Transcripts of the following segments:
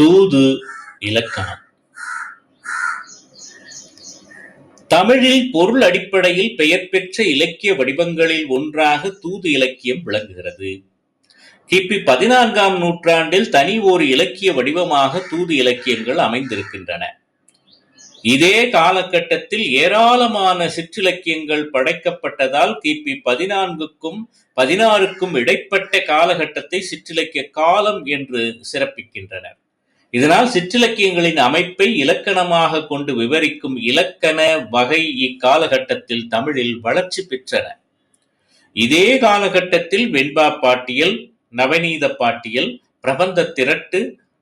தூது இலக்கணம். தமிழில் பொருள் அடிப்படையில் பெயர் பெற்ற இலக்கிய வடிவங்களில் ஒன்றாக தூது இலக்கியம் விளங்குகிறது. கிபி பதினான்காம் நூற்றாண்டில் தனி ஓர் இலக்கிய வடிவமாக தூது இலக்கியங்கள் அமைந்திருக்கின்றன. இதே காலகட்டத்தில் ஏராளமான சிற்றிலக்கியங்கள் படைக்கப்பட்டதால் கிபி பதினான்குக்கும் பதினாறுக்கும் இடைப்பட்ட காலகட்டத்தை சிற்றிலக்கிய காலம் என்று சிறப்பிக்கின்றனர். இதனால் சிற்றிலக்கியங்களின் அமைப்பை இலக்கணமாக கொண்டு விவரிக்கும் இலக்கண வகை இக்காலகட்டத்தில் தமிழில் வளர்ச்சி பெற்றன. இதே காலகட்டத்தில் வெண்பா பாட்டியல் நவநீத பாட்டியல் பிரபந்த திரட்டு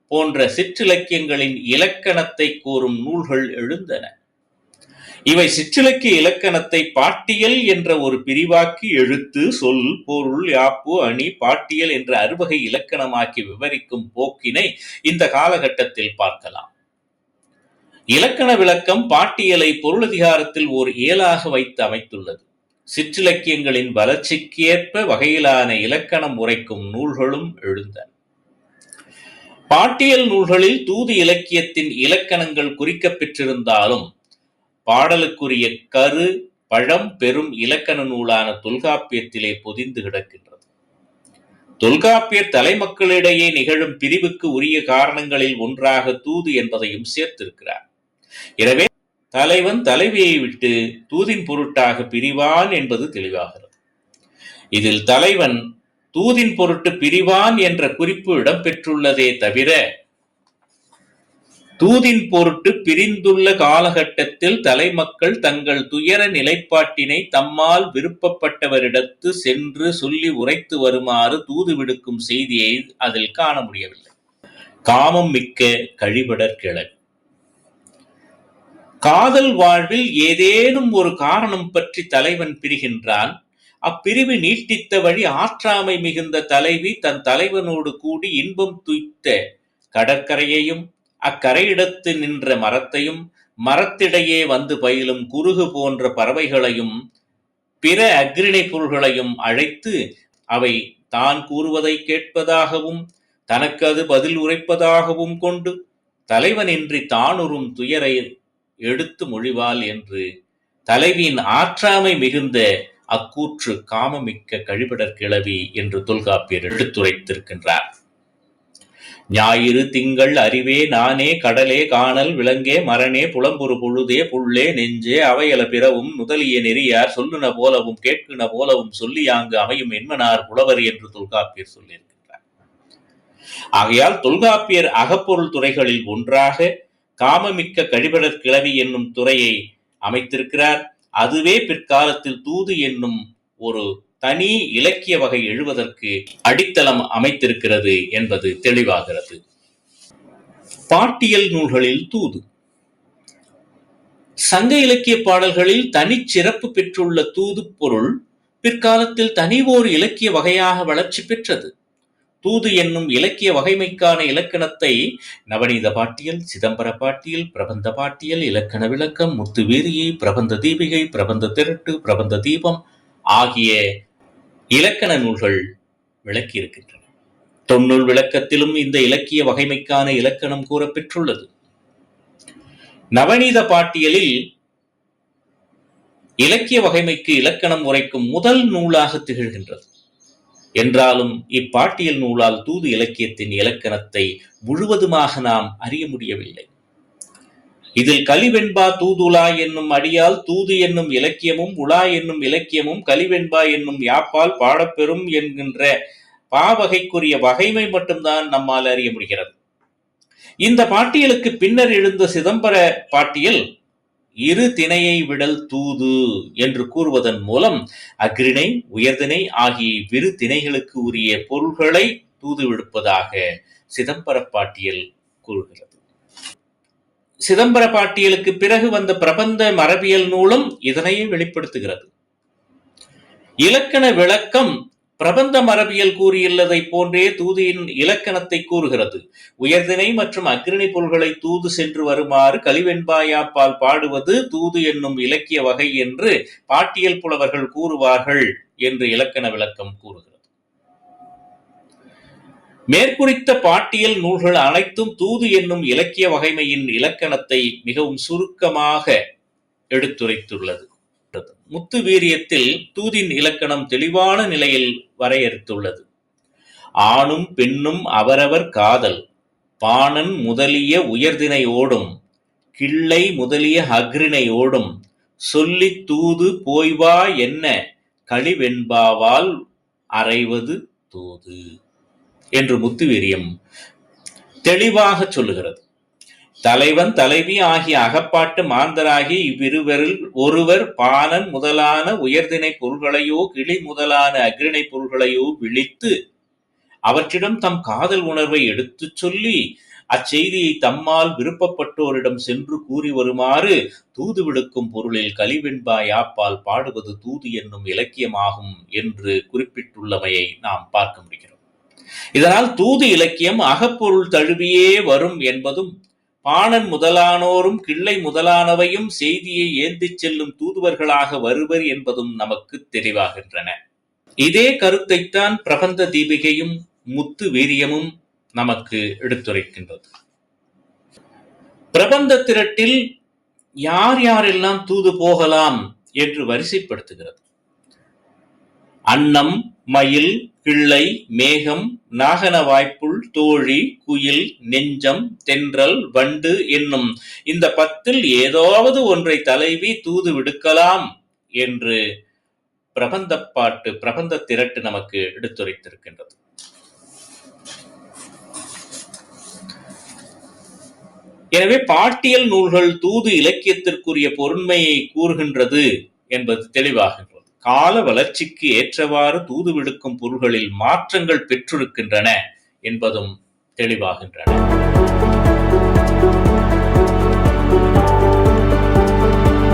போன்ற சிற்றிலக்கியங்களின் இலக்கணத்தை கூறும் நூல்கள் எழுந்தன. இவை சிற்றிலக்கிய இலக்கணத்தை பாட்டியல் என்ற ஒரு பிரிவாக்கி எழுத்து சொல் பொருள் யாப்பு அணி பாட்டியல் என்ற அறுவகை இலக்கணமாக்கி விவரிக்கும் போக்கினை இந்த காலகட்டத்தில் பார்க்கலாம். இலக்கண விளக்கம் பாட்டியலை பொருளதிகாரத்தில் ஓர் இயலாக வைத்து அமைத்துள்ளது. சிற்றிலக்கியங்களின் வளர்ச்சிக்கேற்ப வகையிலான இலக்கணம் உரைக்கும் நூல்களும் எழுந்தன. பாட்டியல் நூல்களில் தூது இலக்கியத்தின் இலக்கணங்கள் குறிக்கப் பெற்றிருந்தாலும் பாடலுக்குரிய கரு பழம் பெரும் இலக்கண நூலான தொல்காப்பியத்திலே பொதிந்து கிடக்கின்றது. தொல்காப்பிய தலைமக்களிடையே நிகழும் பிரிவுக்கு உரிய காரணங்களில் ஒன்றாக தூது என்பதையும் சேர்த்திருக்கிறார். எனவே தலைவன் தலைவியை விட்டு தூதின் பொருட்டாக பிரிவான் என்பது தெளிவாகிறது. இதில் தலைவன் தூதின் பொருட்டு பிரிவான் என்ற குறிப்பு இடம்பெற்றுள்ளதே தவிர தூதின் பொருட்டு பிரிந்துள்ள காலகட்டத்தில் தலைமக்கள் தங்கள் துயர நிலைப்பாட்டினை தம்மால் விருப்பப்பட்டவரிடத்து சென்று சொல்லி உரைத்து வருமாறு தூது விடுக்கும் செய்தியை அதில் காண முடியவில்லை. காமம் மிக்க கழிபடர் கிழக்கு காதல் வாழ்வில் ஏதேனும் ஒரு காரணம் பற்றி தலைவன் பிரிகின்றான். அப்பிரிவு நீட்டித்த வழி ஆற்றாமை மிகுந்த தலைவி தன் தலைவனோடு கூடி இன்பம் துய்த்த கடற்கரையையும் அக்கரையிடத்து நின்ற மரத்தையும் மரத்திடையே வந்து பயிலும் குறுகு போன்ற பறவைகளையும் பிற அக்ரிணை பொருள்களையும் அழைத்து அவை தான் கூறுவதை கேட்பதாகவும் தனக்கு அது பதில் உரைப்பதாகவும் கொண்டு தலைவனின்றி தானுறும் துயரை எடுத்து மொழிவாள் என்று தலைவியின் ஆற்றாமை மிகுந்த அக்கூற்று காமமிக்க கழிபடர் கிளவி என்று தொல்காப்பியர் எடுத்துரைத்திருக்கின்றார். ஞாயிறு திங்கள் அறிவே நானே கடலே காணல் விலங்கே மரணே புலம்புறு பொழுதே புள்ளே நெஞ்சே அவையல பிறவும் நுதலிய நெறியார் சொல்லுன போலவும் கேட்குன போலவும் சொல்லியாங்கு அமையும் என்மனார் புலவர் என்று தொல்காப்பியர் சொல்லியிருக்கின்றார். ஆகையால் தொல்காப்பியர் அகப்பொருள் துறைகளில் ஒன்றாக காமமிக்க கழிபடர் கிளவி என்னும் துறையை அமைத்திருக்கிறார். அதுவே பிற்காலத்தில் தூது என்னும் ஒரு தனி இலக்கிய வகை எழுவதற்கு அடித்தளம் அமைத்திருக்கிறது என்பது தெளிவாகிறது. பாட்டியல் நூல்களில் தூது. சங்க இலக்கிய பாடல்களில் தனிச்சிறப்பு பெற்றுள்ள தூது பொருள் பிற்காலத்தில் தனி ஓர் இலக்கிய வகையாக வளர்ச்சி பெற்றது. தூது என்னும் இலக்கிய வகைமைக்கான இலக்கணத்தை நவநீத பாட்டியல் சிதம்பர பாட்டியல் பிரபந்த பாட்டியல் இலக்கண விளக்கம் முத்துவீரியை பிரபந்த தீபிகை பிரபந்த திரட்டு பிரபந்த தீபம் ஆகிய இலக்கண நூல்கள் விளக்கியிருக்கின்றன. தொன்னுள் விளக்கத்திலும் இந்த இலக்கிய வகைமைக்கான இலக்கணம் கூறப்பெற்றுள்ளது. நவநீத பாட்டியலில் இலக்கிய வகைமைக்கு இலக்கணம் உரைக்கும் முதல் நூலாக திகழ்கின்றது. என்றாலும் இப்பாட்டியல் நூலால் தூது இலக்கியத்தின் இலக்கணத்தை முழுவதுமாக நாம் அறிய முடியவில்லை. இதில் கலிவெண்பா தூதுலா என்னும் அடியால் தூது என்னும் இலக்கியமும் உலா என்னும் இலக்கியமும் கலிவெண்பா என்னும் யாப்பால் பாடப்பெறும் என்கின்ற பாவகைக்குரிய வகைமை மட்டும்தான் நம்மால் அறிய முடிகிறது. இந்த பாட்டியலுக்கு பின்னர் எழுந்த சிதம்பர பாட்டியல் இரு திணையை விடல் தூது என்று கூறுவதன் மூலம் அக்ரிணை உயர்திணை ஆகிய விரு திணைகளுக்கு உரிய பொருள்களை தூது விடுப்பதாக சிதம்பர பாட்டியல் கூறுகிறது. சிதம்பர பாட்டியலுக்கு பிறகு வந்த பிரபந்த மரபியல் நூலும் இதனையே வெளிப்படுத்துகிறது. இலக்கண விளக்கம் பிரபந்த மரபியல் கூறியுள்ளதை போன்றே தூதியின் இலக்கணத்தை கூறுகிறது. உயர்தினை மற்றும் அக்ரிணி பொருள்களை தூது சென்று வருமாறு கலிவெண்பாயாப்பால் பாடுவது தூது என்னும் இலக்கிய வகை என்று பாட்டியல் புலவர்கள் கூறுவார்கள் என்று இலக்கண விளக்கம் கூறுகிறது. மேற்குறித்த பாட்டியல் நூல்கள் அனைத்தும் தூது என்னும் இலக்கிய வகைமையின் இலக்கணத்தை மிகவும் சுருக்கமாக எடுத்துரைத்துள்ளது. முத்து வீரியத்தில் தூதின் இலக்கணம் தெளிவான நிலையில் வரையறுத்துள்ளது. ஆணும் பெண்ணும் அவரவர் காதல் பாணன் முதலிய உயர்தினையோடும் கிள்ளை முதலிய அஃறிணையோடும் சொல்லித் தூது போய்வா என்ன களிவெண்பாவால் அறைவது தூது. என்று முத்துவீரியம் தெளிவாக சொல்லுகிறது. தலைவன் தலைவி ஆகிய அகப்பாட்டு மாந்தராகி இவ்விருவரில் ஒருவர் பாலன் முதலான உயர்தினை பொருள்களையோ கிளி முதலான அக்ரிணை பொருள்களையோ விழித்து அவற்றிடம் தம் காதல் உணர்வை எடுத்துச் சொல்லி அச்செய்தியை தம்மால் விருப்பப்பட்டோரிடம் சென்று கூறி வருமாறு தூது விடுக்கும் பொருளில் கலிவெண்பா யாப்பால் பாடுவது தூது என்னும் இலக்கியமாகும் என்று குறிப்பிட்டுள்ளமையை நாம் பார்க்க முடிகிறது. இதனால் தூது இலக்கியம் அகப்பொருள் தழுவியே வரும் என்பதும் பாணன் முதலானோரும் கிள்ளை முதலானவையும் செய்தியை ஏந்திச் செல்லும் தூதுவர்களாக வருவர் என்பதும் நமக்கு தெளிவாகின்றன இதே கருத்தைத்தான் பிரபந்த தீபிகையும் முத்து வீரியமும் நமக்கு எடுத்துரைக்கின்றது. பிரபந்த திரட்டில் யார் யாரெல்லாம் தூது போகலாம் என்று வரிசைப்படுத்துகிறது. அன்னம் மயில் கிள்ளை மேகம் நாகன வாய்ப்புள் தோழி குயில் நெஞ்சம் தென்றல் வண்டு என்னும் இந்த பத்தில் ஏதாவது ஒன்றை தலைவி தூது விடுக்கலாம் என்று பிரபந்தப்பாட்டு பிரபந்த திரட்டு நமக்கு எடுத்துரைத்திருக்கின்றது. எனவே பாட்டியல் நூல்கள் தூது இலக்கியத்திற்குரிய பொருண்மையை கூறுகின்றது என்பது தெளிவாகின்றது. கால வளர்ச்சிக்கு ஏற்றவாறு தூது விடுக்கும் பொருள்களில் மாற்றங்கள் பெற்றிருக்கின்றன என்பதும் தெளிவாகின்றன.